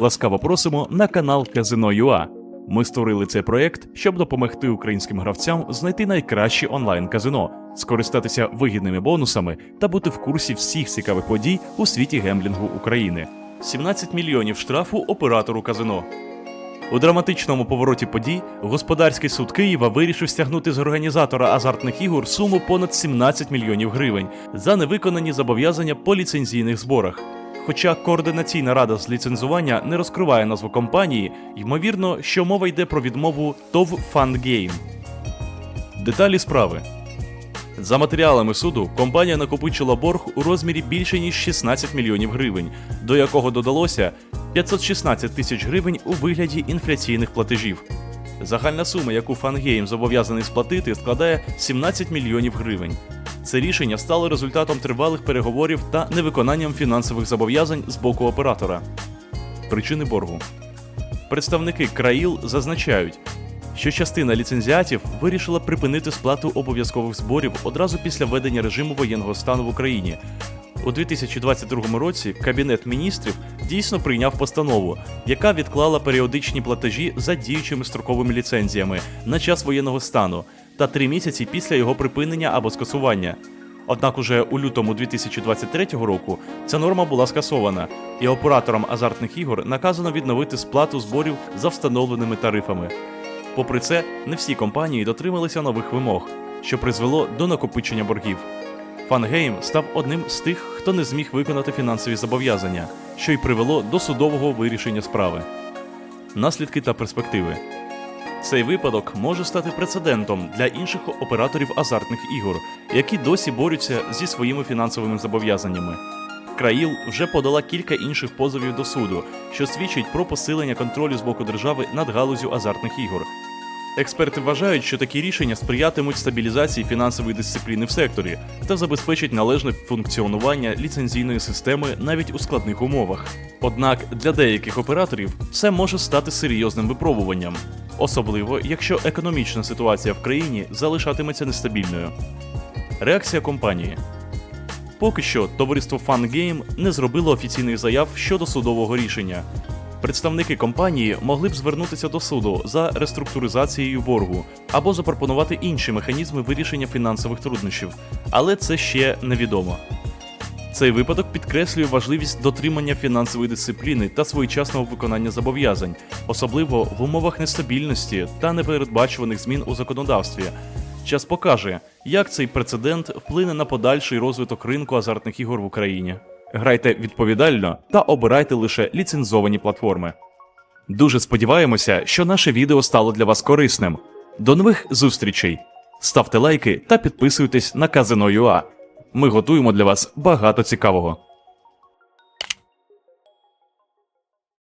Ласкаво просимо на канал Казино.ua. Ми створили цей проект, щоб допомогти українським гравцям знайти найкраще онлайн казино, скористатися вигідними бонусами та бути в курсі всіх цікавих подій у світі гемблінгу України. 17 мільйонів штрафу оператору казино. У драматичному повороті подій господарський суд Києва вирішив стягнути з організатора азартних ігор суму понад 17 мільйонів гривень за невиконані зобов'язання по ліцензійних зборах. Хоча координаційна рада з ліцензування не розкриває назву компанії, ймовірно, що мова йде про відмову ТОВ FunGame. Деталі справи. За матеріалами суду, компанія накопичила борг у розмірі більше ніж 16 мільйонів гривень, до якого додалося 516 тисяч гривень у вигляді інфляційних платежів. Загальна сума, яку FunGame зобов'язаний сплатити, складає 17 мільйонів гривень. Це рішення стало результатом тривалих переговорів та невиконанням фінансових зобов'язань з боку оператора. Причини боргу. Представники Країл зазначають, що частина ліцензіатів вирішила припинити сплату обов'язкових зборів одразу після введення режиму воєнного стану в Україні. У 2022 році Кабінет міністрів дійсно прийняв постанову, яка відклала періодичні платежі за діючими строковими ліцензіями на час воєнного стану та три місяці після його припинення або скасування. Однак уже у лютому 2023 року ця норма була скасована, і операторам азартних ігор наказано відновити сплату зборів за встановленими тарифами. Попри це, не всі компанії дотрималися нових вимог, що призвело до накопичення боргів. Фангейм став одним з тих, хто не зміг виконати фінансові зобов'язання, що й привело до судового вирішення справи. Наслідки та перспективи. Цей випадок може стати прецедентом для інших операторів азартних ігор, які досі борються зі своїми фінансовими зобов'язаннями. Країл вже подала кілька інших позовів до суду, що свідчить про посилення контролю з боку держави над галузю азартних ігор. Експерти вважають, що такі рішення сприятимуть стабілізації фінансової дисципліни в секторі та забезпечать належне функціонування ліцензійної системи навіть у складних умовах. Однак для деяких операторів це може стати серйозним випробуванням, особливо якщо економічна ситуація в країні залишатиметься нестабільною. Реакція компанії. Поки що товариство FunGame не зробило офіційних заяв щодо судового рішення. Представники компанії могли б звернутися до суду за реструктуризацією боргу або запропонувати інші механізми вирішення фінансових труднощів, але це ще невідомо. Цей випадок підкреслює важливість дотримання фінансової дисципліни та своєчасного виконання зобов'язань, особливо в умовах нестабільності та непередбачуваних змін у законодавстві. Час покаже, як цей прецедент вплине на подальший розвиток ринку азартних ігор в Україні. Грайте відповідально та обирайте лише ліцензовані платформи. Дуже сподіваємося, що наше відео стало для вас корисним. До нових зустрічей! Ставте лайки та підписуйтесь на Казино.ua. Ми готуємо для вас багато цікавого.